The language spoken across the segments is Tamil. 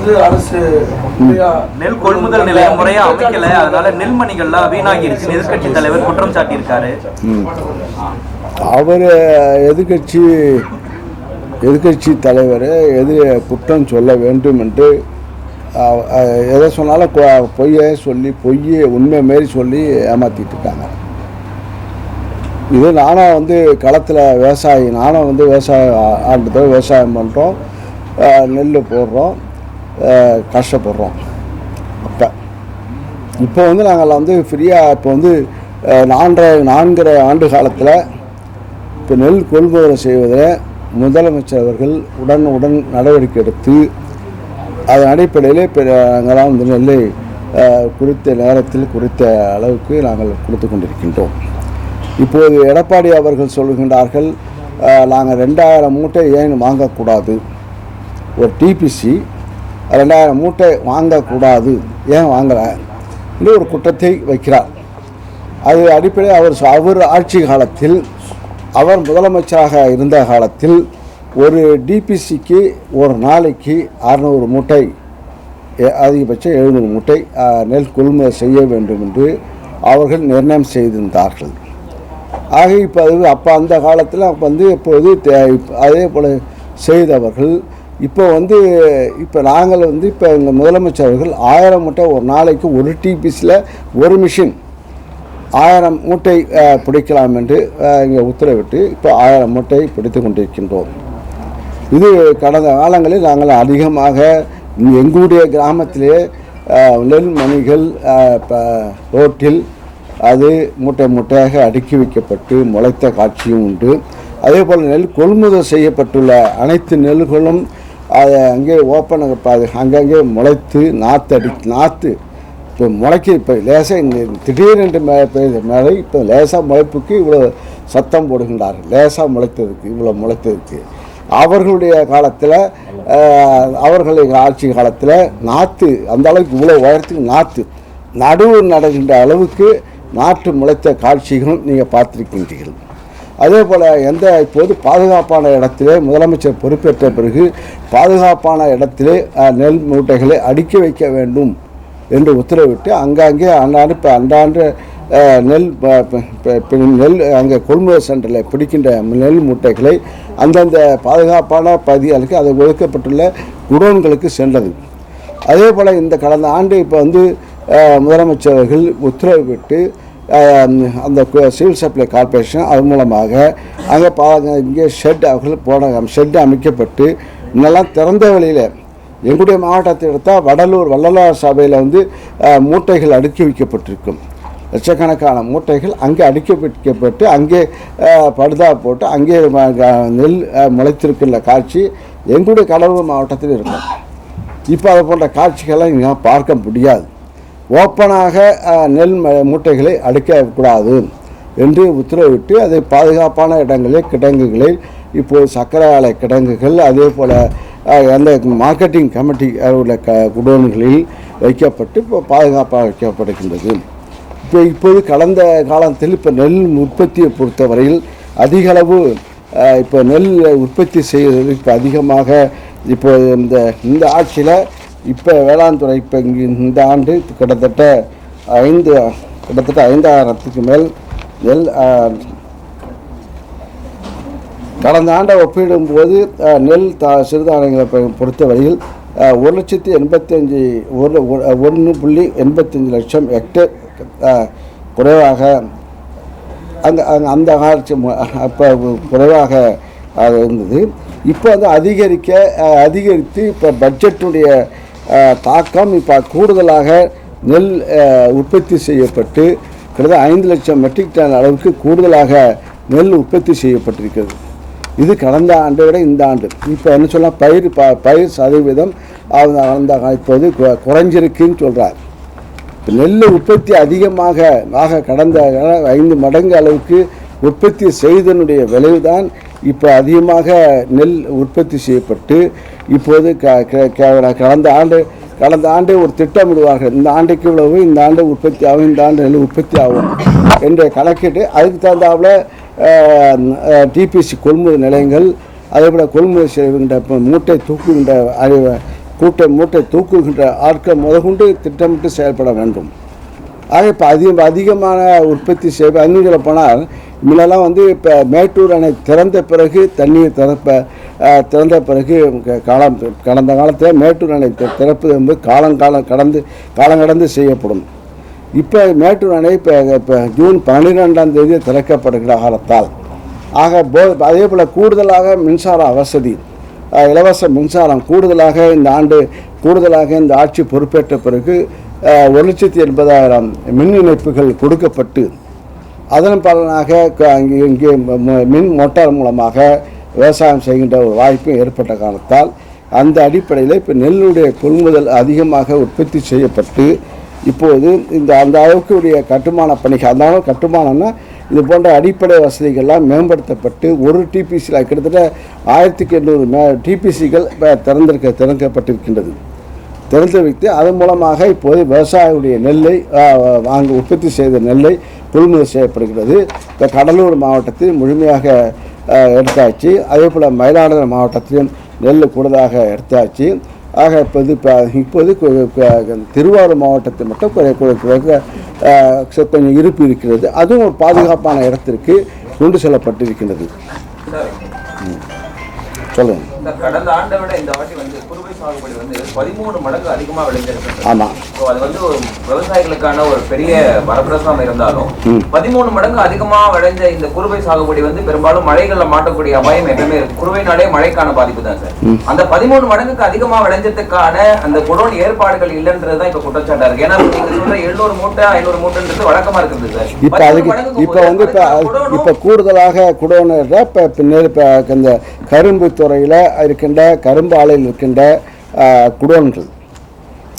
வந்து அரசு நெல் கொள்முதல் நிலையம் முறையா அமைக்கல. அதனால நெல்மணிகள்லாம் வீணாகி இருக்குன்னு எதிர்க்கட்சி தலைவர் குற்றம் சாட்டியிருக்காரு. அவர் எதிர்கட்சி எதிர்கட்சி தலைவர் எது குற்றம் சொல்ல வேண்டும் என்று எதை சொன்னாலும் கொ- பொய்யை சொல்லி பொய்யை உண்மை மாரி சொல்லி ஏமாத்திட்டு இருக்காங்க இது நானும் வந்து களத்தில் விவசாயி நானும் வந்து விவசாயம் ஆ- ஆண்டு விவசாயம் பண்ணுறோம் நெல் போடுறோம். கஷ்டப்படுறோம். அப்போ இப்போ வந்து நாங்கள் வந்து ஃப்ரீயாக இப்போ வந்து நான்கரை நான்கரை ஆண்டு காலத்தில் இப்போ நெல் கொள்முதல் செய்வதில் முதலமைச்சர் அவர்கள் உடனுடன் நடவடிக்கை எடுத்து அதன் அடிப்படையில் இப்போ நாங்களாம் வந்து நெல்லை குறித்த நேரத்தில் குறித்த அளவுக்கு நாங்கள் கொடுத்து கொண்டிருக்கின்றோம். இப்போது எடப்பாடி அவர்கள் சொல்கின்றார்கள் நாங்கள் ரெண்டாயிரம் மூட்டை ஏன் வாங்கக்கூடாது? ஒரு டிபிசி ரெண்டாயிரம் மூட்டை வாங்கக்கூடாது. ஏன் வாங்கலை? என்று ஒரு குற்றத்தை வைக்கிறார். அது அடிப்படையில் அவர் அவர் ஆட்சி காலத்தில் அவர் முதலமைச்சராக இருந்த காலத்தில் ஒரு டிபிசிக்கு ஒரு நாளைக்கு அறநூறு மூட்டை அதிகபட்சம் எழுநூறு மூட்டை நெல் கொள்முதல் செய்ய வேண்டும் என்று அவர்கள் நிர்ணயம் செய்திருந்தார்கள். ஆக இப்போ அது அப்போ அந்த காலத்தில் அப்போ வந்து இப்போது தே- அதே போல் செய்தவர்கள் இப்போ வந்து இப்போ நாங்கள் வந்து இப்போ எங்கள் முதலமைச்சர் அவர்கள் ஆயிரம் மூட்டை ஒரு நாளைக்கு ஒரு டிபிஸில் ஒரு மிஷின் ஆயிரம் மூட்டை பிடிக்கலாம் என்று இங்கே உத்தரவிட்டு இப்போ ஆயிரம் மூட்டை பிடித்து கொண்டிருக்கின்றோம். இது கடந்த காலங்களில் நாங்கள் அதிகமாக எங்களுடைய கிராமத்திலே நெல் மணிகள் ரோட்டில் அது மூட்டை மூட்டையாக அடுக்கி வைக்கப்பட்டு முளைத்த காட்சியும் உண்டு. அதே போல் நெல் கொள்முதல் செய்யப்பட்டுள்ள அனைத்து நெல்களும் அதை அங்கே ஓப்பன் அங்கங்கே முளைத்து நாற்று அடி நாற்று இப்போ முளைக்க இப்போ லேசாக திடீரென்று மேலே பெய்த மேலே இப்போ லேசாக முளைப்புக்கு இவ்வளோ சத்தம் போடுகின்றார்கள். லேசாக முளைத்ததுக்கு இவ்வளோ முளைத்ததுக்கு. அவர்களுடைய காலத்தில் அவர்களுடைய ஆட்சி காலத்தில் நாற்று அந்த அளவுக்கு இவ்வளோ உயரத்துக்கு நாற்று நடுவு நடக்கின்ற அளவுக்கு நாற்று முளைத்த காட்சிகளும் நீங்கள் பார்த்துருக்கின்றீர்கள். அதே போல் எந்த இப்போது பாதுகாப்பான இடத்திலே முதலமைச்சர் பொறுப்பேற்ற பிறகு பாதுகாப்பான இடத்திலே நெல் மூட்டைகளை அடுக்கி வைக்க வேண்டும் என்று உத்தரவிட்டு அங்கங்கே அன்றாண்டு இப்போ அன்றாண்டு நெல் நெல் அங்கே கொள்முதல் சென்டரில் பிடிக்கின்ற நெல் மூட்டைகளை அந்தந்த பாதுகாப்பான பகுதிகளுக்கு அது ஒதுக்கப்பட்டுள்ள குடோன்களுக்கு சென்றது. அதே போல் இந்த கடந்த ஆண்டு இப்போ வந்து முதலமைச்சர்கள் உத்தரவிட்டு அந்த சிவில் சப்ளை கார்ப்பரேஷன் அது மூலமாக அங்கே பா இங்கே ஷெட் அவர்கள் போன ஷெட் அமைக்கப்பட்டு இன்னெல்லாம் திறந்த வழியில் எங்களுடைய மாவட்டத்தை எடுத்தால் வடலூர் வள்ளலார் சபையில் வந்து மூட்டைகள் அடுக்கி வைக்கப்பட்டிருக்கும். லட்சக்கணக்கான மூட்டைகள் அங்கே அடுக்கி வைக்கப்பட்டு அங்கே படுதா போட்டு அங்கே க- நெல் அஹ், முளைத்திருக்கின்ற காட்சி எங்களுடைய கடலூர் மாவட்டத்தில் இருக்கும். இப்போ அது போன்ற காட்சிகளை இங்கே பார்க்க முடியாது. ஓப்பனாக நெல் ம- மூட்டைகளை அடுக்கக்கூடாது என்று உத்தரவிட்டு அதை பாதுகாப்பான இடங்களில் கிடங்குகளில் இப்போது சக்கரை ஆலை கிடங்குகள் அதே போல் அந்த மார்க்கெட்டிங் கமிட்டி உள்ள க குடோன்களில் வைக்கப்பட்டு இப்போ பாதுகாப்பாக வைக்கப்படுகின்றது. இப்போ இப்போது கடந்த காலத்தில் இப்போ நெல் உற்பத்தியை பொறுத்தவரையில் அதிகளவு இப்போ நெல் உற்பத்தி செய்வதற்கு இப்போ அதிகமாக இப்போ இந்த இந்த ஆட்சியில் இப்போ வேளாண் துறை இப்போ இங்கே இந்த ஆண்டு கிட்டத்தட்ட ஐந்து கிட்டத்தட்ட ஐந்தாயிரத்துக்கு மேல் நெல் கடந்த ஆண்டை ஒப்பிடும்போது நெல் தா சிறுதானியங்களை பொறுத்த பொறுத்தவரையில் ஒரு லட்சத்தி எண்பத்தஞ்சு ஒரு ஒன்று புள்ளி எண்பத்தஞ்சு லட்சம் ஹெக்டேர் குறைவாக அங்கே அங்கே அந்த காலத்து அப்போ குறைவாக இருந்தது. இப்போ வந்து அதிகரிக்க அதிகரித்து இப்போ பட்ஜெட்டுடைய தாக்கம் இப்போ கூடுதலாக நெல் உற்பத்தி செய்யப்பட்டு கிட்டத்தட்ட ஐந்து லட்சம் மெட்ரிக் டன் அளவுக்கு கூடுதலாக நெல் உற்பத்தி செய்யப்பட்டிருக்கிறது. இது கடந்த ஆண்டை விட இந்த ஆண்டு. இப்போ என்ன சொல்லலாம் பயிர் ப பயிர் சதவீதம் அந்த இப்போது குறைஞ்சிருக்குன்னு சொல்கிறார் இப்போ நெல் உற்பத்தி அதிகமாக ஆக கடந்த ஐந்து மடங்கு அளவுக்கு உற்பத்தி செய்தனுடைய விளைவுதான் இப்போ அதிகமாக நெல் உற்பத்தி செய்யப்பட்டு இப்போது க கடந்த ஆண்டு கடந்த ஆண்டு ஒரு திட்டமிடுவார்கள். இந்த ஆண்டுக்கு இவ்வளவு இந்த ஆண்டு உற்பத்தி ஆகும் இந்த ஆண்டு நெல் உற்பத்தி ஆகும் என்ற கணக்கிட்டு அதுக்கு தகுந்தாப்பில் டிபிசி கொள்முதல் நிலையங்கள் அதேபோல் கொள்முதல் செய்கின்ற இப்போ மூட்டை தூக்குகின்ற அறிவு கூட்டை மூட்டை தூக்குகின்ற ஆட்கள் முதற்கொண்டு திட்டமிட்டு செயல்பட வேண்டும். ஆக இப்போ அதிகம் அதிகமான உற்பத்தி செய்வ இன்னும் போனால் முன்னெல்லாம் வந்து இப்போ மேட்டூர் அணை திறந்த பிறகு தண்ணீர் திறப்ப திறந்த பிறகு காலம் கடந்த காலத்தில் மேட்டூர் அணை திறப்பது என்பது காலங்காலம் கடந்து காலம் கடந்து செய்யப்படும். இப்போ மேட்டூர் அணை இப்போ இப்போ ஜூன் பன்னிரெண்டாம் தேதி திறக்கப்படுகிற காலத்தால். ஆக போ அதே போல் கூடுதலாக மின்சார வசதி இலவச மின்சாரம் கூடுதலாக இந்த ஆண்டு கூடுதலாக இந்த ஆட்சி பொறுப்பேற்ற பிறகு ஒரு லட்சத்தி எண்பதாயிரம் மின் இணைப்புகள் கொடுக்கப்பட்டு அதன் பலனாக க- இங்கே இங்கே ம- ம- மின் மோட்டார் மூலமாக விவசாயம் செய்கின்ற ஒரு வாய்ப்பும் ஏற்பட்ட காரணத்தால் அந்த அடிப்படையில் இப்போ நெல்லுடைய கொள்முதல் அதிகமாக உற்பத்தி செய்யப்பட்டு இப்போது இந்த அந்த அளவுக்கு உடைய கட்டுமான பணிகள் அந்த அளவு கட்டுமானம்னா இது போன்ற அடிப்படை வசதிகள்லாம் மேம்படுத்தப்பட்டு ஒரு டிபிசியில் கிட்டத்தட்ட ஆயிரத்துக்கு எண்ணூறு மே டிபிசிகள் திறந்திருக்க திறக்கப்பட்டிருக்கின்றது. திறந்து வைத்து அதன் மூலமாக இப்போது விவசாயியுடைய நெல்லை வாங்க உற்பத்தி செய்த நெல்லை கொள்முதல் செய்யப்படுகிறது. இந்த கடலூர் மாவட்டத்தில் முழுமையாக எடுத்தாச்சு. அதே போல் மயிலாடுதுறை மாவட்டத்திலும் நெல் கூடுதலாக எடுத்தாச்சு. ஆக இப்போது இப்போ இப்போது திருவாரூர் மாவட்டத்தில் மட்டும் குறை- குறை- கொஞ்சம் இருப்பு இருக்கிறது. அதுவும் ஒரு பாதுகாப்பான இடத்திற்கு கொண்டு செல்லப்பட்டிருக்கின்றது. இந்த கடந்த ஆண்டை விட இந்த வாட்டி வந்து குறுவை சாகுபடி வந்து பதிமூணு மடங்கு அதிகமா விளைஞ்சிருக்கு ஆமாம் ஸோ அது வந்து ஒரு விவசாயிகளுக்கான ஒரு பெரிய வரப்பிரசாதம் இருந்தாலும். பதிமூணு மடங்கு அதிகமா விளைஞ்ச இந்த குறுவை சாகுபடி வந்து பெரும்பாலும் மழைகள்ல மாட்டக்கூடிய அபாயம் எப்பவுமே இருக்கு. குறுவைனாலே மழைக்கான பாதிப்பு தான் சார். அந்த பதிமூணு மடங்குக்கு அதிகமா விளைஞ்சதுக்கான அந்த குடோன் ஏற்பாடுகள் இல்லைன்றதுதான் இப்ப குற்றச்சாட்டா இருக்கு. ஏன்னா நீங்க சொல்ற எழுநூறு மூட்டை ஐநூறு மூட்டைன்றது வழக்கமா இருக்குது சார். இப்போ 13 அதுக்கு இப்போ வந்து இப்போ கூடுதலாக பின்னர் இப்போ இந்த கரும்பு துறையில் இருக்கின்ற கரும்பு ஆலையில் இருக்கின்ற குடோன்கள்.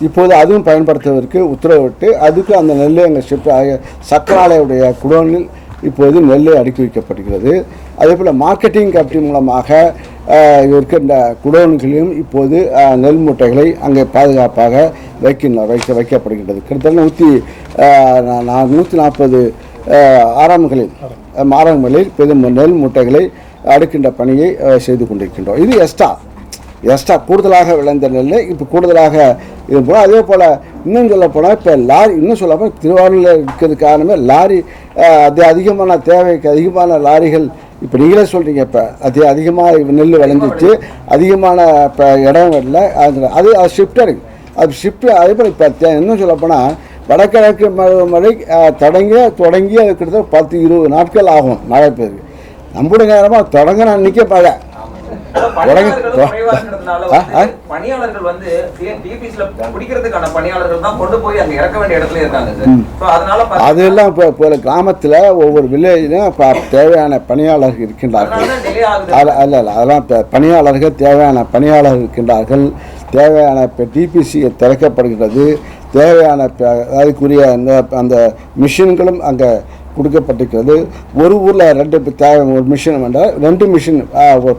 இப்போது அதுவும் பயன்படுத்துவதற்கு உத்தரவிட்டு அதுக்கு அந்த நெல்லை அங்கே ஷிஃப்ட் ஆக சக்கராலையுடைய குடோனில் இப்போது நெல்லை அடுக்கி வைக்கப்படுகிறது. அதே போல் மார்க்கெட்டிங் கமிட்டி மூலமாக இருக்கின்ற குடோன்களிலும் இப்போது நெல் மூட்டைகளை அங்கே பாதுகாப்பாக வைக்கின்ற வைக்க வைக்கப்படுகின்றது. கிட்டத்தட்ட நூற்றி நூற்றி நாற்பது ஆறாம்களில் ஆறாம்களில் இப்போது நெல் மூட்டைகளை அடுக்கின்ற பணியை செய்து கொண்டிருக்கின்றோம். இது எஸ்டா. எஸ்டா கூடுதலாக விளைந்த நெல் இப்போ கூடுதலாக இது போல் அதே போல் இன்னும் சொல்ல போனால் இப்போ லாரி இன்னும் சொல்ல போனால் திருவாரூரில் இருக்கிறது காரணமே லாரி அது அதிகமான தேவைக்கு அதிகமான லாரிகள் இப்போ நீங்களே சொல்கிறீங்க இப்போ அது அதிகமாக நெல் விளைஞ்சிச்சு அதிகமான இப்போ இடம் இல்லை அது அது ஷிஃப்டரிங் அது ஷிஃப்ட் அதே போல் இப்போ இன்னும் சொல்ல போனால் வடகிழக்கு மழை தொடங்கி தொடங்கி அது கிட்டத்தட்ட பத்து இருபது நாட்கள் ஆகும் மழை பெய்யுது நம்முடைய நேரமாக தொடங்கின ஆ. வந்து பணியாளர்கள் வந்து அதெல்லாம் இப்போ இப்போ கிராமத்தில் ஒவ்வொரு வில்லேஜிலும் இப்போ தேவையான பணியாளர்கள் இருக்கின்றார்கள். அல்ல அல்ல அதெல்லாம் பணியாளர்கள் தேவையான பணியாளர்கள் இருக்கின்றார்கள். தேவையான இப்போ டிபிசி திறக்கப்படுகிறது. தேவையான அதுக்குரிய அந்த அந்த மிஷின்களும் அங்கே கொடுக்கப்பட்டிருக்கிறது. ஒரு ஊரில் ரெண்டு தேவை ஒரு மிஷின் வேண்டாம். ரெண்டு மிஷின்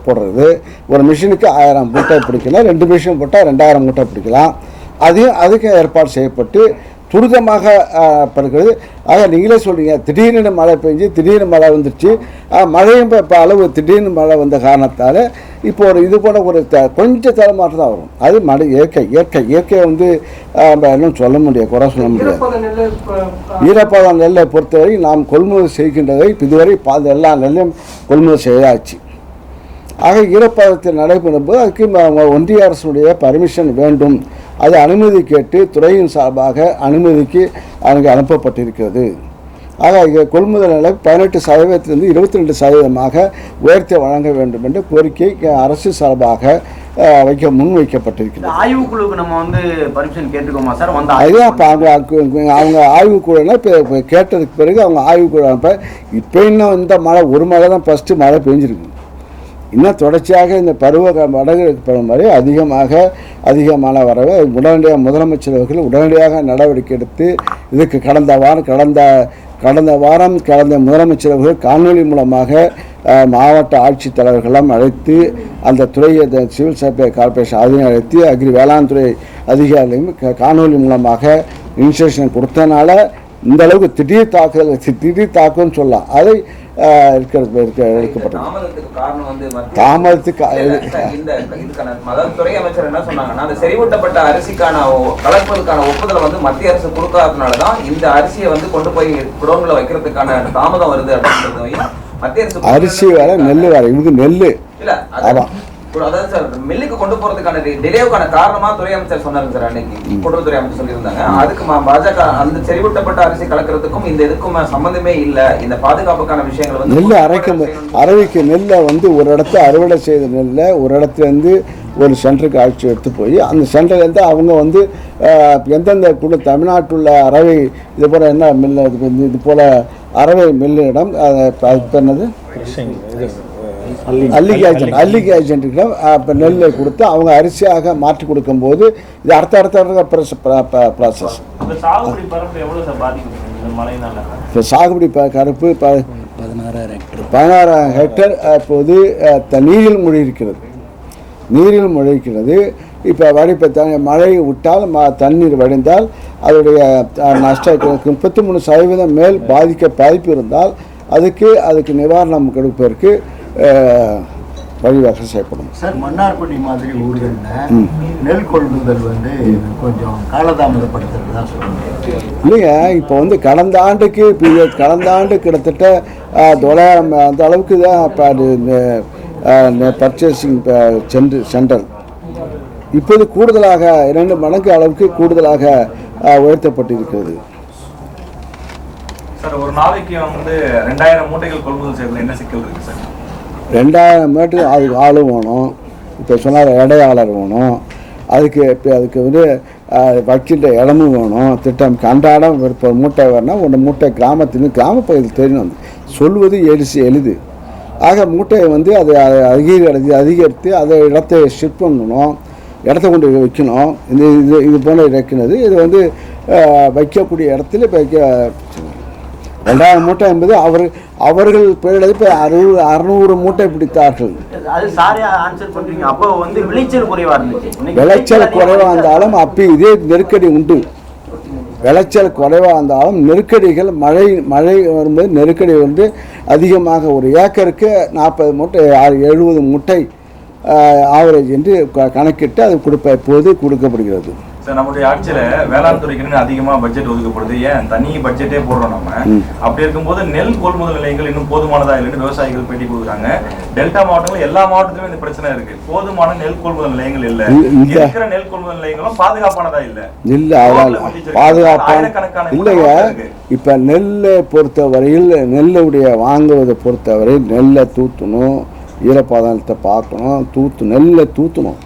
போடுறது. ஒரு மிஷினுக்கு ஆயிரம் மூட்டை பிடிக்கலாம். ரெண்டு மிஷின் போட்டால் ரெண்டாயிரம் மூட்டை பிடிக்கலாம். அதையும் அதுக்கு ஏற்பாடு செய்யப்பட்டு துரிதமாக பிறகுது ஆக நீங்களே சொல்றீங்க திடீர்னு மழை பெஞ்சு திடீர்னு மழை வந்துருச்சு. ஆ, மழையும் இப்போ இப்போ அளவு திடீர்னு மழை வந்த காரணத்தால் இப்போ ஒரு இது போல ஒரு த கொஞ்சம் தரமாற்றம் தான் வரும். அது மழை இயற்கை இயற்கை இயற்கையை வந்து நம்ம இன்னும் சொல்ல முடியாது குறை சொல்ல முடியாது. ஈரப்பதம் நெல்லை பொறுத்தவரை நாம் கொள்முதல் செய்கின்றதை இதுவரை பாதி எல்லா நெல்லையும் கொள்முதல் செய்தாச்சு. ஆக ஈரப்பதத்தில் நடைபெறும் போது அதுக்கு ஒன்றிய அரசுடைய பர்மிஷன் வேண்டும். அது அனுமதி கேட்டு துறையின் சார்பாக அனுமதிக்கு அங்கே அனுப்பப்பட்டிருக்கிறது. ஆக இங்க கொள்முதல் நிலை பதினெட்டு சதவீதத்திலிருந்து இருபத்தி ரெண்டு சதவீதமாக உயர்த்தி வழங்க வேண்டும் என்ற கோரிக்கை அரசு சார்பாக வைக்க முன்வைக்கப்பட்டிருக்கிறது. இந்த ஆய்வுக்குழுவுக்கு நம்ம வந்து பர்மிஷன் கேட்டுக்கோமா சார்? வந்து அதுதான் இப்போ அவங்க அவங்க- ஆய்வுக்குழுனா இப்போ இப்போ கேட்டதுக்கு பிறகு அவங்க ஆய்வுக்குழு அனுப்ப இப்போ இன்னும் இந்த மழை ஒரு மழை தான் ஃபஸ்ட்டு மழை பெஞ்சிருக்கு இன்னும் தொடர்ச்சியாக இந்த பருவ வடகிழக்கு பருவமழை அதிகமாக அதிகமான வரவை உடனடியாக முதலமைச்சர் அவர்கள் உடனடியாக நடவடிக்கை எடுத்து இதுக்கு கடந்த வாரம் கடந்த கடந்த வாரம் கடந்த முதலமைச்சர் அவர்கள் காணொலி மூலமாக மாவட்ட ஆட்சித்தலைவர்களெல்லாம் அழைத்து அந்த துறையை சிவில் சப்ளை கார்பரேஷன் அதையும் அழைத்து அக்ரி வேளாண் துறை அதிகாரிகளையும் க- காணொலி மூலமாக இன்ஸ்ட்ரக்ஷன் கொடுத்தனால இந்த அளவுக்கு திடீர் தாக்குதல் திடீர் தாக்குன்னு சொல்லலாம். அதை இருக்கிறது இருக்க எடுக்கப்பட்டது தாமதத்துக்கு காரணம் வந்து மத்திய- தாமதத்துக்கு இல்ல, இல்ல, சார், இந்த இதுக்கான அதாவது துறை அமைச்சர் என்ன சொன்னாங்கன்னா அந்த செறிவூட்டப்பட்ட அரிசிக்கான கலப்பதற்கான ஒப்புதலை வந்து மத்திய அரசு கொடுக்காதனால தான் இந்த அரிசியை வந்து கொண்டு போய் குடோன்ல வைக்கிறதுக்கான தாமதம் வருது அப்படின்றதையும் மத்திய அரசு அரிசி வேற நெல் வேற இவங்க நெல் இல்ல அது- ஆமா. ஒரு- அதாவது சார் மில்லுக்கு கொண்டு போறதுக்கான டிலேவுக்கான காரணமா துறை அமைச்சர் சொன்னாருங்க சார் அன்னைக்கு. கூட்டுறவுத்துறை அமைச்சர் சொல்லியிருந்தாங்க. அதுக்கு ம- பாஜக அந்த செறிவூட்டப்பட்ட அரிசி கலக்கிறதுக்கும் இந்த இதுக்கும் சம்பந்தமே இல்ல. இந்த பாதுகாப்புக்கான விஷயங்கள் வந்து நெல் அரைக்கும் அரைவிக்க நெல்லை வந்து ஒரு இடத்த அறுவடை செய்த நெல்லை ஒரு இடத்துலேருந்து ஒரு சென்டருக்கு அழைச்சி எடுத்து போய் அந்த சென்டர்லேருந்து அவங்க வந்து எந்தெந்த குழு தமிழ்நாட்டுள்ள அரவை இது போல் என்ன மில்லு இது வந்து இது போல் அரவை மில்லிடம் அது பேர் என்னது? அல்லிகை ஏஜென்ட் அல்லிகை ஏஜென்ட்டுக்கிட்ட இப்போ நெல்லை கொடுத்து அவங்க அரிசியாக மாற்றி கொடுக்கும்போது இது அடுத்த அடுத்த ப்ராசஸ் இப்போ சாகுபடி ப கருப்பு பதினாறாயிரம் ஹெக்டர் பதினாறாயிரம் ஹெக்டர் இப்போது நீரில் மூழ்கியிருக்கிறது. நீரில் மூழ்கியிருக்கிறது. இப்போ வடி இப்போ த மழை விட்டால் ம தண்ணீர் வடிந்தால் அதோடைய அஹ், நஷ்ட முப்பத்தி மூணு சதவீதம் மேல் பாதிக்க பாதிப்பு இருந்தால் அதுக்கு அதுக்கு நிவாரணம் கொடுப்பதற்கு வழிவகை செய்யப்படும். சார் மன்னார்குடி மாதிரி ஊர்களில் நெல் கொள்முதல் வந்து கொஞ்சம் காலதாமதப்படுத்துறதா சொல்லுங்க. இல்லைங்க இப்போ வந்து கடந்த ஆண்டுக்கு இப்போ கடந்த ஆண்டு கிட்டத்தட்ட தொள்ளாயிரம் அந்த அளவுக்கு தான் இப்போ அது பர்ச்சேசிங் சென்று சென்டர் இப்போது கூடுதலாக இரண்டு மடங்கு அளவுக்கு கூடுதலாக உயர்த்தப்பட்டிருக்கிறது. சார் ஒரு நாளைக்கு வந்து ரெண்டாயிரம் மூட்டைகள் கொள்முதல் செய்யறதுல என்ன சிக்கல் இருக்கு சார்? ரெண்டாயிரம் மீட்டர் அதுக்கு ஆளும் வேணும். இப்போ சொன்னால் இடையாளர் வேணும். அதுக்கு இப்போ அதுக்கு வந்து அஹ், இடமும் வேணும். திட்டம் கண்டாடம் இப்போ மூட்டை வரணும் ஒன்று மூட்டை கிராமத்தின் கிராமப்பகுதியில் தெரியணும் சொல்வது எரிசி எளிது. ஆக மூட்டையை வந்து அதை அதை அதிகரித்து அதிகரித்து அதை இடத்தை ஷிஃப்ட் பண்ணணும். இடத்த கொண்டு போய் வைக்கணும். இந்த இது இது போல வைக்கிறது இது வந்து வைக்கக்கூடிய இடத்துல இப்போ வைக்க ரெண்டாயிரம் மூட்டை என்பது அவர் அவர்கள் பேரில் இப்போ அறுநூறு அறுநூறு மூட்டை பிடித்தார்கள். விளைச்சல் குறைவாக. இருந்தாலும் அப்போ இதே நெருக்கடி உண்டு. விளைச்சல் குறைவாக இருந்தாலும் நெருக்கடிகள் மழை மழை வரும்போது நெருக்கடி வந்து அதிகமாக ஒரு ஏக்கருக்கு நாற்பது மூட்டை எழுபது முட்டை ஆவரேஜ் என்று கணக்கிட்டு அது கொடுப்ப இப்போது கொடுக்கப்படுகிறது. சார் நம்முடைய ஆட்சியில வேளாண் துறைக்குன்னு அதிகமா பட்ஜெட் ஒதுக்கப்படுது. ஏன்? தனி பட்ஜெட்டே போடுறோம் நம்ம. அப்படி இருக்கும்போது நெல் கொள்முதல் நிலையங்கள் இன்னும் போதுமானதா இல்லைன்னு விவசாயிகள் பேட்டி கொடுக்குறாங்க. டெல்டா மாவட்டங்கள் எல்லா மாவட்டத்திலும் இந்த பிரச்சனை இருக்கு. போதுமான நெல் கொள்முதல் நிலையங்கள் இல்ல. இருக்கிற நெல் கொள்முதல் நிலையங்களும் பாதுகாப்பானதா இல்ல. இல்லை பாதுகாப்பான இல்லைங்க. இப்போ நெல்லை பொறுத்தவரையில் நெல்லுடைய வாங்குவதை பொறுத்தவரை நெல்லை தூத்தணும் ஈரப்பதத்தை பார்க்கணும் தூத்து நெல்லை தூத்தணும்.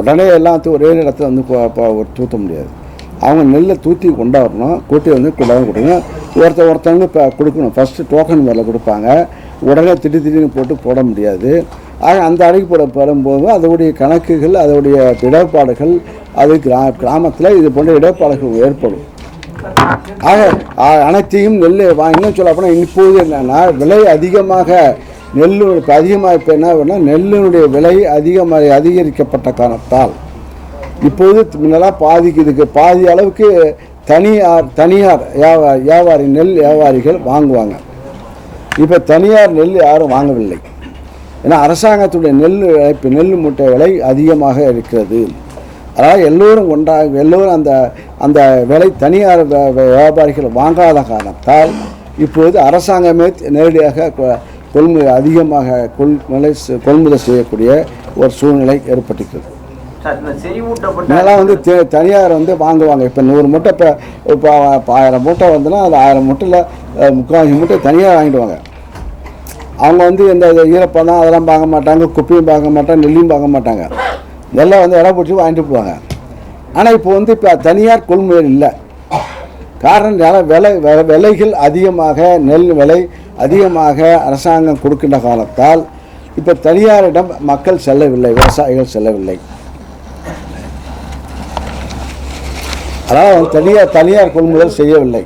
உடனே எல்லாத்தையும் ஒரே இடத்துல வந்து தூத்த முடியாது. அவங்க நெல்லை தூத்தி கொண்டாடணும். கூட்டி வந்து கொண்டாந்து கொடுங்க. ஒருத்த ஒருத்தவங்க இப்போ கொடுக்கணும். ஃபஸ்ட்டு டோக்கன் மேலே கொடுப்பாங்க. உடனே திடீர் திடீர்னு போட்டு போட முடியாது. ஆக அந்த அடைக்கு போட பெறும்போது அதோடைய கணக்குகள் அதோடைய இடர்பாடுகள் அது கிரா கிராமத்தில் இது போன்ற இடர்பாடுகள் ஏற்படும். ஆக அனைத்தையும் நெல் வாங்கினு இன்னும் சொல்ல போனால் இப்போது என்னென்னா விலை அதிகமாக நெல் இப்போ அதிகமாக இப்போ என்ன வேணும் நெல்லினுடைய விலை அதிகமாக அதிகரிக்கப்பட்ட காரணத்தால். இப்போது முன்னெல்லாம் பாதிக்கு இதுக்கு பாதி அளவுக்கு தனியார் தனியார் வியாபா வியாபாரி நெல் வியாபாரிகள் வாங்குவாங்க. இப்போ தனியார் நெல் யாரும் வாங்கவில்லை. ஏன்னா அரசாங்கத்துடைய நெல் இப்போ நெல் மூட்டை விலை அதிகமாக இருக்கிறது. அதாவது எல்லோரும் ஒன்றாக எல்லோரும் அந்த அந்த விலை தனியார் வியாபாரிகள் வாங்காத காரணத்தால் இப்போது அரசாங்கமே நேரடியாக கொ- கொள்முதல் அதிகமாக கொள்முதலை செ- கொள்முதல் செய்யக்கூடிய ஒரு சூழ்நிலை ஏற்பட்டிருக்கிறது. இதெல்லாம் வந்து தனியார் வந்து வாங்குவாங்க. இப்போ நூறு மூட்டை இப்போ இப்போ ஆயிரம் மூட்டை வந்துன்னா அது ஆயிரம் மூட்டையில் முக்கால்வாசி மூட்டை தனியாக வாங்கிடுவாங்க. அவங்க வந்து இந்த ஈரப்பதம் அதெல்லாம் பார்க்க மாட்டாங்க குப்பையும் பார்க்க மாட்டாங்க நெல்லையும் பார்க்க மாட்டாங்க. எல்லாம் வந்து இடம் பிடிச்சி வாங்கிட்டு போவாங்க. ஆனால் இப்போ வந்து இப்போ தனியார் கொள்முதல் இல்லை. காரணம் என்னால் விலை விலைகள் அதிகமாக நெல் விலை அதிகமாக அரசாங்கம் கொடுக்கின்ற காலத்தால் இப்போ தனியாரிடம் மக்கள் செல்லவில்லை விவசாயிகள் செல்லவில்லை. அதனால் தனியார் தனியார் கொள்முதல் செய்யவில்லை.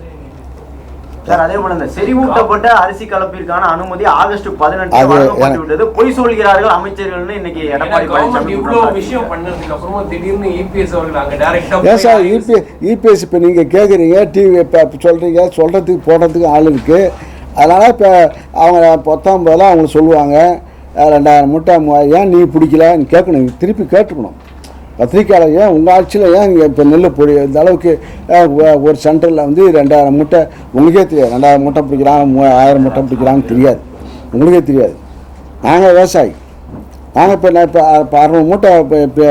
சார் அதே போல இந்த செறிவூட்டப்பட்ட அரிசி கலப்பிற்கான அனுமதி ஆகஸ்ட் பதினெட்டு அது வழங்கப்பட்டு எனக்கு- விட்டது. பொய் சொல்கிறார்கள் அமைச்சர்கள்னு இன்னைக்கு எடப்பாடி பழனிசாமி இவ்வளவு விஷயம் பண்ணதுக்கு அப்புறமா திடீர்னு இபிஎஸ் அவர்கள் அங்க டைரக்டா சார் இபி இபிஎஸ் இப்போ நீங்கள் கேட்குறீங்க டிவி இப்போ சொல்கிறீங்க சொல்கிறதுக்கு போடுறதுக்கு ஆள் இருக்குது அதனால் இப்போ அவங்க பத்தொம்பதில் அவங்க சொல்லுவாங்க ரெண்டாயிரம் மூட்டை மூவாயிரம் ஏன் நீ பிடிக்கலன்னு கேட்கணும் திருப்பி கேட்டுக்கணும். கத்திரிக்காயில் ஏன் உங்கள் ஆட்சியில் ஏன் இங்கே இப்போ நெல் பொடி இந்த அளவுக்கு ஒரு சென்டரில் வந்து ரெண்டாயிரம் மூட்டை உங்களுக்கே தெரியாது. ரெண்டாயிரம் மூட்டை பிடிக்கிறாங்க மூ ஆயிரம் மூட்டை பிடிக்கிறாங்கன்னு தெரியாது. உங்களுக்கே தெரியாது. நாங்கள் விவசாயி. நாங்கள் இப்போ நான் இப்போ இப்போ அறுநூறு மூட்டை இப்போ இப்போ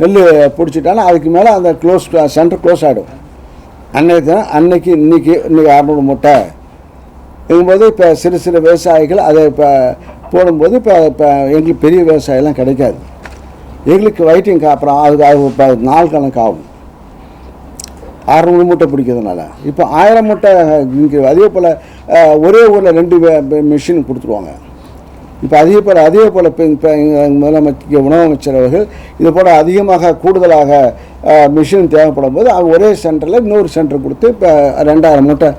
நெல் பிடிச்சிட்டாலும் அதுக்கு மேலே அந்த க்ளோஸ் சென்டர் க்ளோஸ் ஆகிடும் அன்னைக்கு தான் அன்னைக்கு இன்னைக்கு இன்னைக்கு அறுநூறு மூட்டை. இருக்கும்போது இப்போ சிறு சிறு விவசாயிகள் அதை இப்போ போடும்போது இப்போ இப்போ எங்களுக்கு பெரிய விவசாயம்லாம் கிடைக்காது. எங்களுக்கு வெயிட்டிங் அப்புறம் அதுக்கு அது நாள் கணக்கு ஆகும். அறுநூறு மூட்டை பிடிக்கிறதுனால. இப்போ ஆயிரம் மூட்டை இங்கே அதே போல் ஒரே ஊரில் ரெண்டு மிஷின் கொடுத்துருவாங்க. இப்போ அதே போல் அதே போல் இப்போ இப்போ முதலமைச்சர் உணவு அமைச்சர் அவர்கள் இது போல் அதிகமாக கூடுதலாக மிஷின் தேவைப்படும் போது அவங்க ஒரே சென்டரில் இன்னொரு சென்டர் கொடுத்து இப்போ ரெண்டாயிரம் மூட்டை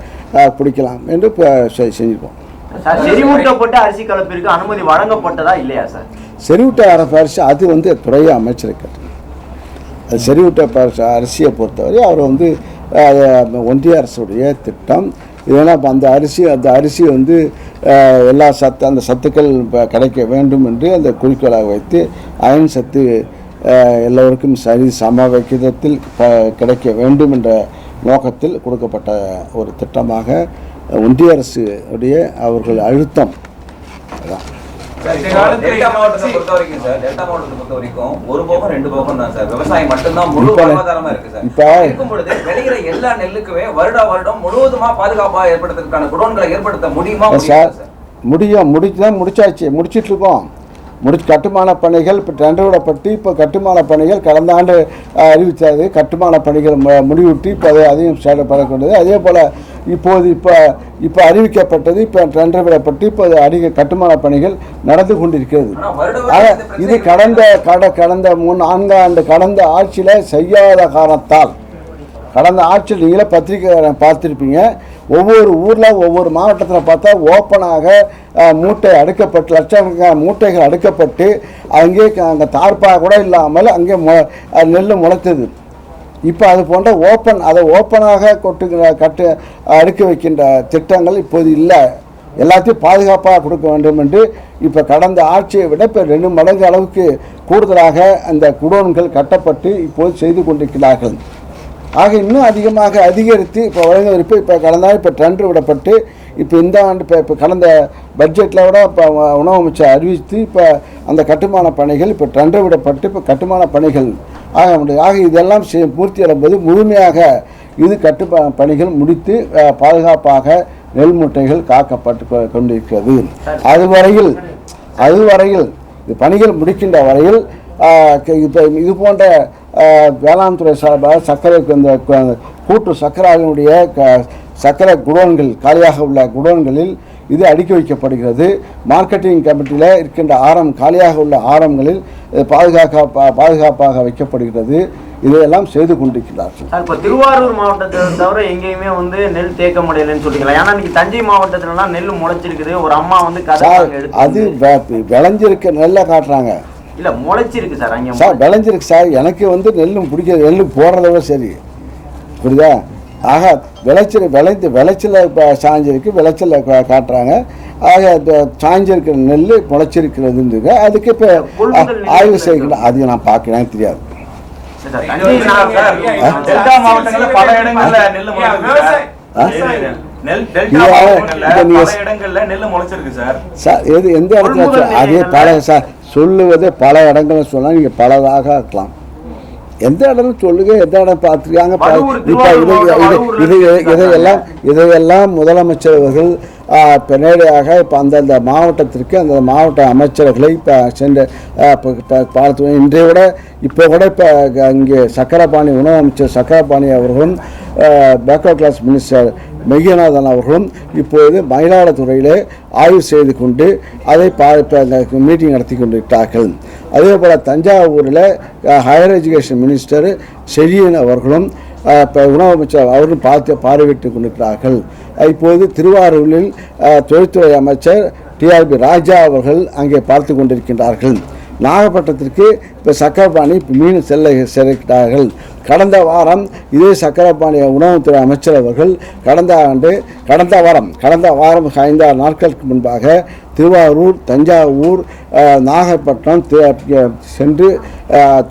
பிடிக்கலாம் என்று இப்போ செஞ்சுருக்கோம். சார் அரிசி கலப்பிற்கு அனுமதி வழங்கப்பட்டதா இல்லையா சார்? செறிவிட்ட அரசு அது வந்து துறையை அமைச்சரை அது செறிவிட்ட அரிசியை பொறுத்தவரை அவர் வந்து ஒன்றிய அரசுடைய திட்டம். ஏன்னா இப்போ அந்த அரிசி அந்த அரிசி வந்து எல்லா சத்து அந்த சத்துக்கள் கிடைக்க வேண்டும் என்று அந்த குறிக்கோளாக வைத்து அயன் சத்து எல்லோருக்கும் சரி சம விகிதத்தில் ப- கிடைக்க வேண்டும் என்ற நோக்கத்தில் கொடுக்கப்பட்ட ஒரு திட்டமாக ஒன்றிய அரசு உடைய அவர்கள் அழுத்தம். அதான். ஒரு போகம் ரெண்டு போகம் தான் சார். விவசாயம் மட்டும்தான் முழு இருக்கு சார். இருக்கும் பொழுது விளைகிற எல்லா நெல்லுக்குமே வருடா வருடம் முழுவதுமா பாதுகாப்பா ஏற்படுத்துறதுக்கான குடோன்களை ஏற்படுத்த முடியுமா சார் முடியும். முடிச்சு தான் முடிச்சாச்சு. முடிச்சிட்டு இருக்கோம். முடிச்சு கட்டுமான பணிகள் இப்போ டெண்டர் விடப்பட்டு இப்போ கட்டுமான பணிகள் கடந்த ஆண்டு அறிவித்தது. கட்டுமான பணிகள் மு- முடிவுட்டு இப்போ அதை அதையும் செயல்படக்கூடியது அதே போல் இப்போது இப்போ இப்போ அறிவிக்கப்பட்டது இப்போ டெண்டர் விடப்பட்டு இப்போ அதிக கட்டுமான பணிகள் நடந்து கொண்டிருக்கிறது. ஆனா வருட ஆக வருடம் இந்த இது கடந்த கட கடந்த மூணு நான்காண்டு கடந்த ஆட்சியில் செய்யாத காரணத்தால் கடந்த ஆட்சியில் நீங்களே பத்திரிக்கை பார்த்துருப்பீங்க. ஒவ்வொரு ஊரில் ஒவ்வொரு மாவட்டத்தில் பார்த்தா ஓப்பனாக மூட்டை அடுக்கப்பட்டு லட்சக்கணக்கான மூட்டைகள் அடுக்கப்பட்டு அங்கே அங்கே தார்ப்பாக கூட இல்லாமல் அங்கே மொ நெல் முளைத்தது. இப்போ அது போன்ற ஓப்பன் அதை ஓப்பனாக கொட்டுகிற கட்டு அடுக்கி வைக்கின்ற திட்டங்கள் இப்போது இல்லை. எல்லாத்தையும் பாதுகாப்பாக கொடுக்க வேண்டும் என்று இப்போ கடந்த ஆட்சியை விட இப்போ ரெண்டு மடங்கு அளவுக்கு கூடுதலாக அந்த குடோன்கள் கட்டப்பட்டு இப்போது செய்து கொண்டிருக்கிறார்கள். ஆக இன்னும் அதிகமாக அதிகரித்து இப்போ வழங்கவிருப்பு இப்போ கடந்தால் கடந்த இப்போ டெண்டர் விடப்பட்டு இப்போ இந்த ஆண்டு இப்போ இப்போ கடந்த பட்ஜெட்டில் விட இப்போ உணவு அமைச்சர் அறிவித்து இப்போ அந்த கட்டுமான பணிகள் இப்போ டெண்டர் விடப்பட்டு இப்போ கட்டுமான பணிகள் ஆக முடியும் ஆக இதெல்லாம் செய்- பூர்த்தி அடைப்பது முழுமையாக இது கட்டுப்பா பணிகள் முடித்து பாதுகாப்பாக நெல் மூட்டைகள் காக்கப்பட்டு கொண்டிருக்கிறது. அதுவரையில் அதுவரையில் இது பணிகள் முடிக்கின்ற வரையில் இப்போ இது போன்ற வேளாண் துறை சார்பாக சர்க்கரை இந்த கூட்டு சர்க்கரையினுடைய க- சர்க்கரை குடோன்கள் காலியாக உள்ள குடோன்களில் இது அடுக்கி வைக்கப்படுகிறது. மார்க்கெட்டிங் கமிட்டியில் இருக்கின்ற ஆரம் காலியாக உள்ள ஆரங்களில் பாதுகாக்க பாதுகாப்பாக வைக்கப்படுகிறது. இதையெல்லாம் செய்து கொண்டிருக்கிறார்கள். சார் இப்போ திருவாரூர் மாவட்டத்தை தவிர எங்கேயுமே வந்து நெல் தேக்க முடியலன்னு சொல்லிக்கலாம் ஏன்னா இன்னைக்கு தஞ்சை மாவட்டத்துலலாம் நெல் முளைச்சிருக்குது. ஒரு அம்மா வந்து அது விளைஞ்சிருக்க நெல்லை காட்டுறாங்க. இல்ல முளைச்சிருக்கு சார் அங்க சார் விளைஞ்சிருக்கு சார். எனக்கு வந்து நெல்லும் பிடிக்காது. நெல் போடுறத விட சரி. புரியுதா? ஆக விளைச்சல் விளைந்து விளைச்சல இப்போ சாஞ்சிருக்கு விளைச்சல கா- காட்டுறாங்க. ஆக இந்த சாஞ்சிருக்கிற நெல் முளைச்சிருக்கிறதுன்றது அதுக்கு இப்போ ஆய்வு. செய்யணும் அது நான் பார்க்கணும் தெரியாது. எது எந்த இடத்துல அதே பல சார் சொல்லுவது பல இடங்களை சொன்னால் நீங்கள் பலதாக இருக்கலாம். எந்த இடம் சொல்லுங்க எந்த இடம் பார்த்துருக்காங்க? இதையெல்லாம் இதையெல்லாம் முதலமைச்சர் அவர்கள் ஆ, இப்ப அந்தந்த மாவட்டத்திற்கு அந்த மாவட்ட அமைச்சர்களை இப்போ சென்று பார்த்து இன்றைய விட இப்போ கூட இப்போ இங்கே சக்கரபாணி உணவு அமைச்சர் சக்கரபாணி அவர்களும் பேக்வர்ட் கிளாஸ் மினிஸ்டர் மெய்யநாதன் அவர்களும் இப்போது மயிலாடுதுறையிலே ஆய்வு செய்து கொண்டு அதை பா மீட்டிங் நடத்தி கொண்டிருக்கிறார்கள். அதே போல் தஞ்சாவூரில் ஹையர் எஜுகேஷன் மினிஸ்டர் செழியன் அவர்களும் இப்போ உணவு அமைச்சர் அவரும் பார்த்து பார்வையிட்டு கொண்டிருக்கிறார்கள். இப்போது திருவாரூரில் தொழில்துறை அமைச்சர் டிஆர்பி ராஜா அவர்கள் அங்கே பார்த்து கொண்டிருக்கின்றார்கள். நாகப்பட்டினத்திற்கு இப்போ சக்கரபாணி மீன் செல்ல சேர்க்கிறார்கள் கடந்த வாரம் இதே சக்கரபாணி உணவுத்துறை அமைச்சர் அவர்கள் கடந்த ஆண்டு கடந்த வாரம் கடந்த வாரம் ஐந்தாறு நாட்களுக்கு முன்பாக திருவாரூர் தஞ்சாவூர் நாகப்பட்டினம் தி- சென்று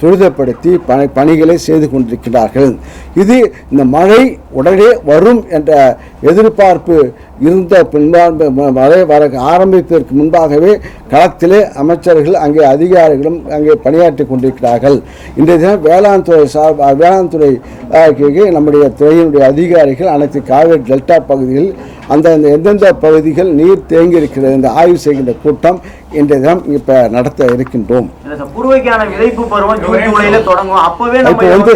துரிதப்படுத்தி பணி பணிகளை செய்து கொண்டிருக்கிறார்கள். இது இந்த மழை உடனே வரும் என்ற எதிர்பார்ப்பு இருந்த பின்பாக மழை வர ஆரம்பிப்பதற்கு முன்பாகவே களத்திலே அமைச்சர்கள் அங்கே அதிகாரிகளும் அங்கே பணியாற்றி கொண்டிருக்கிறார்கள். இன்றைய தினம் வேளாண் துறை சார் வேளாண் துறை நம்முடைய துறையினுடைய அதிகாரிகள் அனைத்து காவிரி டெல்டா பகுதியில் அந்த எந்தெந்த பகுதிகள் நீர் தேங்கி இருக்கிறது என்று ஆய்வு செய்கின்ற கூட்டம் இன்றைய தினம் இப்போ நடத்த இருக்கின்றோம். இப்ப வந்து வந்து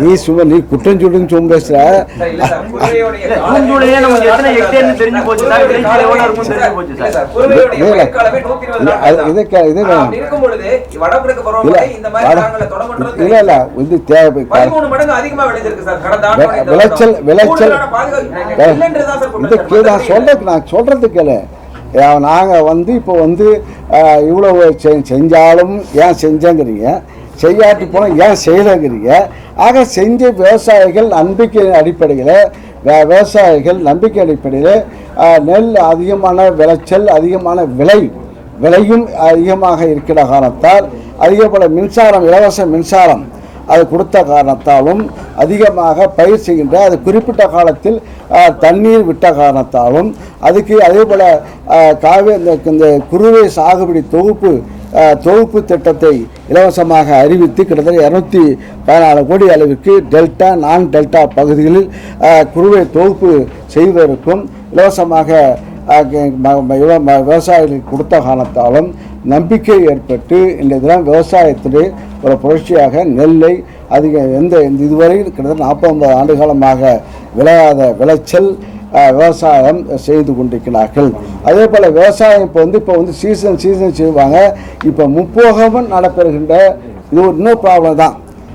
நீ சும்மா நீ குற்றம் சொல்லுன்னு சும்மா பேசுற. இல்ல இல்ல, கால- ஜூன் ஜூலையே நமக்கு எத்தனை ஹெக்டேர்னு தெரிஞ்சு போச்சு சார்? விளைச்சல் எவ்வளவு இருக்கும்னு சார், தெரிஞ்சு போச்சு இல்ல சார்? சார், குருவையோடைய இல்ல, இல்ல. பயிர்காலமே 120 இல்ல, நாட்கள் அது- தான். இதை கே- இதை ஆ, அப்படி இருக்கும் பொழுது வடகிழக்கு இல்ல பருவமழை இந்த மாதிரி வட- நாங்களை தொடங்குன்றது இல்ல இல்ல இது தேவை விளைச்சல். விளைச்சல் கூடுதலான பாதுகாப்பு இல்லைன்றதுதான் சார் இந்த குற்றம் கீழே சார். நான் சொல்றது நான் சொல்றது கேளு. நாங்கள் வந்து இப்போ வந்து இவ்வளோ செ- செஞ்சாலும் ஏன் செஞ்சேங்கிறீங்க? செய்யாட்டி போனால் ஏன் செய்யலைங்கிறீங்க? ஆக செஞ்ச விவசாயிகள் நம்பிக்கை அடிப்படையில் விவசாயிகள் நம்பிக்கை அடிப்படையில் நெல் அதிகமான விளைச்சல் அதிகமான விலை விலையும் அதிகமாக இருக்கிற காரணத்தால் அதிகப்பட மின்சாரம் இலவச மின்சாரம் அது கொடுத்த காரணத்தாலும் அதிகமாக பயிர் செய்கின்ற அது குறிப்பிட்ட காலத்தில் தண்ணீர் விட்ட காரணத்தாலும் அதுக்கு அதே போல் காவே இந்த குறுவை குருவை சாகுபடி தொகுப்பு தொகுப்பு திட்டத்தை இலவசமாக அறிவித்து கிட்டத்தட்ட இரநூத்தி பதினாலு கோடி அளவிற்கு டெல்டா நான் டெல்டா பகுதிகளில் குறுவை குருவை தொகுப்பு செய்வதற்கும் இலவசமாக விவசாயிகளுக்கு கொடுத்த காரணத்தாலும் நம்பிக்கை ஏற்பட்டு இந்த தினம் விவசாயத்திலே ஒரு புரட்சியாக நெல்லை அதிக எந்த இந்த இதுவரை கிட்டத்தட்ட நாற்பது ஆண்டு காலமாக விளையாத விளைச்சல் விவசாயம் செய்து கொண்டிருக்கிறார்கள். அதே போல் விவசாயம் இப்போ வந்து இப்போ வந்து சீசன் சீசன் செய்வாங்க. இப்போ முப்போகமும் நடைபெறுகின்ற இது ஒரு இன்னொரு ப்ராப்ளம் தான்.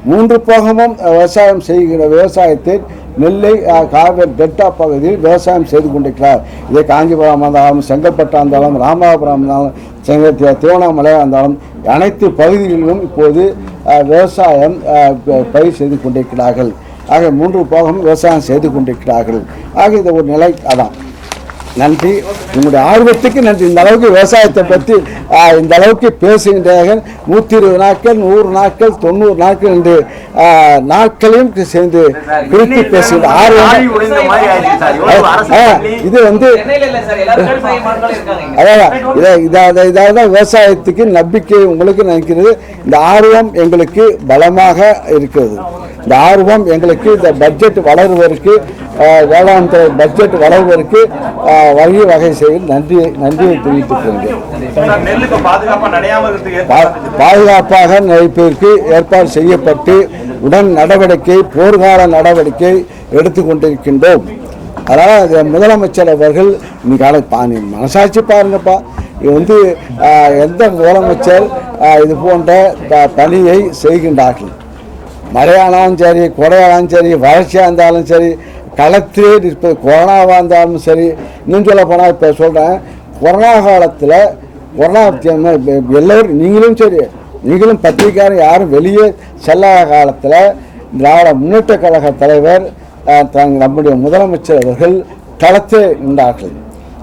மூன்று போகமும் விவசாயம் செய்கிற விவசாயத்தை நெல்லை காவேரி காவிரி டெல்டா பகுதியில் விவசாயம் செய்து கொண்டிருக்கிறார். இதே காஞ்சிபுரம் இருந்தாலும் செங்கல்பட்டா இருந்தாலும் ராமநாதபுரம் இருந்தாலும் செங்க திருவண்ணாமலையாக இருந்தாலும் அனைத்து பகுதிகளிலும் இப்போது விவசாயம் பயிர் செய்து கொண்டிருக்கிறார்கள். ஆக மூன்று போகமும் விவசாயம் செய்து கொண்டிருக்கிறார்கள். ஆக இது ஒரு நிலை அதான். நன்றி. உங்களுடைய ஆர்வத்துக்கு நன்றி. இந்த அளவுக்கு விவசாயத்தை பற்றி இந்த அளவுக்கு பேசுகின்றார்கள். நூற்றி இருபது நாட்கள் நூறு நாட்கள் தொண்ணூறு நாட்கள் என்று நாட்களையும் சேர்ந்து குறித்து பேசுகின்ற ஆர்வம். இது வந்து. அதான் இதை இதாக இதாக விவசாயத்துக்கு நம்பிக்கை உங்களுக்கு நினைக்கிறது. இந்த ஆர்வம் எங்களுக்கு பலமாக இருக்கிறது. இந்த ஆர்வம் எங்களுக்கு இந்த பட்ஜெட் வளருவதற்கு வேளாண் துறை பட்ஜெட் வளருவதற்கு வகை வகை செய்து நன்றியை நன்றியை தெரிவித்துக் கொள்கிறேன். பா- பாதுகாப்பாக நினைப்பதற்கு ஏற்பாடு செய்யப்பட்டு உடன் நடவடிக்கை போர்க்கால நடவடிக்கை எடுத்துக்கொண்டிருக்கின்றோம். அதனால் முதலமைச்சர் அவர்கள் இன்னைக்கு மனசாட்சி பாருங்கப்பா. இது வந்து எந்த முதலமைச்சர் இது போன்ற ப- பணியை செய்கின்றார்கள். மழையானாலும் சரி கொடையானாலும் சரி வறட்சியாக இருந்தாலும் சரி களத்திலே நிற்பது கொரோனாவாக இருந்தாலும் சரி இன்னும் சொல்ல போனால் இப்போ சொல்கிறேன் கொரோனா காலத்தில் கொரோனா எல்லோரும் நீங்களும் சரி நீங்களும் பத்திரிக்கையாளர் யாரும் வெளியே செல்லாத காலத்தில் திராவிட முன்னேற்ற கழக தலைவர் தங் நம்முடைய முதலமைச்சர் அவர்கள் களத்தில் நின்றார்கள்.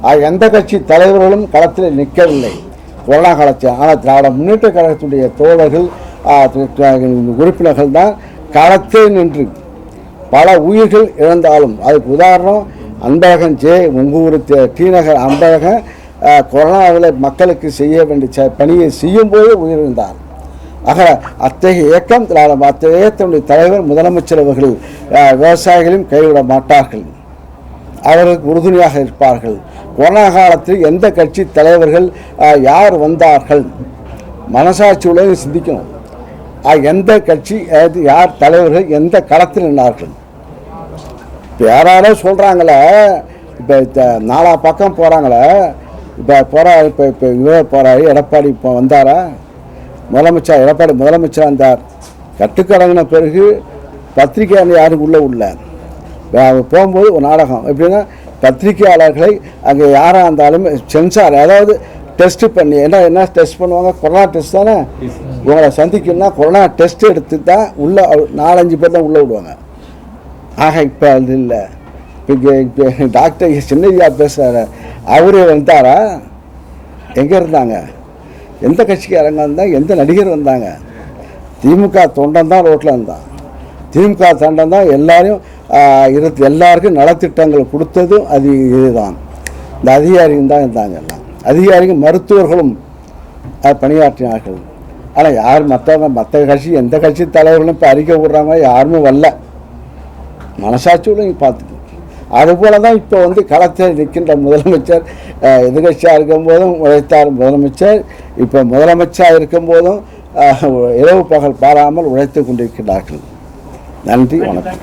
ஆக எந்த கட்சி தலைவர்களும் களத்தில் நிற்கவில்லை. கொரோனா காலத்தில் ஆனால் திராவிட முன்னேற்ற கழகத்துடைய தோழர்கள் உறுப்பினர்கள் தான் களத்தே நின்று பல உயிர்கள் இழந்தாலும் அதுக்கு உதாரணம் அன்பழகன் ஜே உங்கள் ஊர் டி நகர் அன்பழகன் கொரோனாவில் மக்களுக்கு செய்ய வேண்டிய ச- பணியை செய்யும்போது உயிரிழந்தார். ஆக அத்தகைய இயக்கம் அத்தகைய இயக்கத்தினுடைய தலைவர் முதலமைச்சர் அவர்கள் விவசாயிகளையும் கைவிட மாட்டார்கள். அவர்களுக்கு உறுதுணையாக இருப்பார்கள். கொரோனா காலத்தில் எந்த கட்சி தலைவர்கள் யார் வந்தார்கள்? மனசாட்சி உலகம் சிந்திக்கணும். எந்த கட்சி அது யார் தலைவர்கள் எந்த களத்தில் நின்றார்கள் இப்போ யாராரோ சொல்கிறாங்களே இப்போ நாலா பக்கம் போகிறாங்களே இப்போ போகிறா இப்போ இப்போ இவர் போகிறாரு எடப்பாடி இப்போ வந்தாரா? முதலமைச்சர் எடப்பாடி முதலமைச்சர் வந்தார் கட்டுக்கடங்கின பிறகு பத்திரிகையாளர் யாரும் உள்ளே உள்ள. போகும்போது ஒரு நாடகம். எப்படின்னா பத்திரிகையாளர்களை அங்கே யாராக இருந்தாலும் சென்சார் அதாவது டெஸ்ட் பண்ணி என்ன என்ன டெஸ்ட் பண்ணுவாங்க? கொரோனா டெஸ்ட் தானே? உங்களை சந்திக்கணும்னா கொரோனா டெஸ்ட் எடுத்து தான் உள்ளே நாலஞ்சு பேர் தான் உள்ளே விடுவாங்க. ஆக இப்போ அது இல்லை. இப்போ இப்போ டாக்டர் சின்னய்யா பேசுகிறாரு அவரே வந்தாரா? எங்கே இருந்தாங்க? எந்த கட்சிக்காரங்க இருந்தால் எந்த நடிகர் வந்தாங்க? திமுக தொண்டன் தான் ரோட்டில் இருந்தான். திமுக தொண்டன் தான் எல்லாரையும் ஆஹ், எல்லாருக்கும் நலத்திட்டங்கள் கொடுத்ததும் அது இதுதான். இந்த அதிகாரியும் தான் இருந்தாங்க எல்லாம். அதிகாரிகள் மருத்துவர்களும் அது பணியாற்றினார்கள். ஆனால் யார் மற்ற மற்ற கட்சி எந்த கட்சி தலைவர்களும் இப்போ அறிக்கை விடுறாங்க யாருமே வரல. மனசாட்சியோட நீ பார்த்துக்கோ அதுபோல தான் இப்போ வந்து களத்தில் நிற்கின்ற முதலமைச்சர் எதிர்கட்சியாக இருக்கும்போதும் உழைத்தார் முதலமைச்சர். இப்போ முதலமைச்சராக இருக்கும்போதும் இரவு பகல் பாராமல் உழைத்து கொண்டிருக்கிறார்கள். நன்றி வணக்கம்.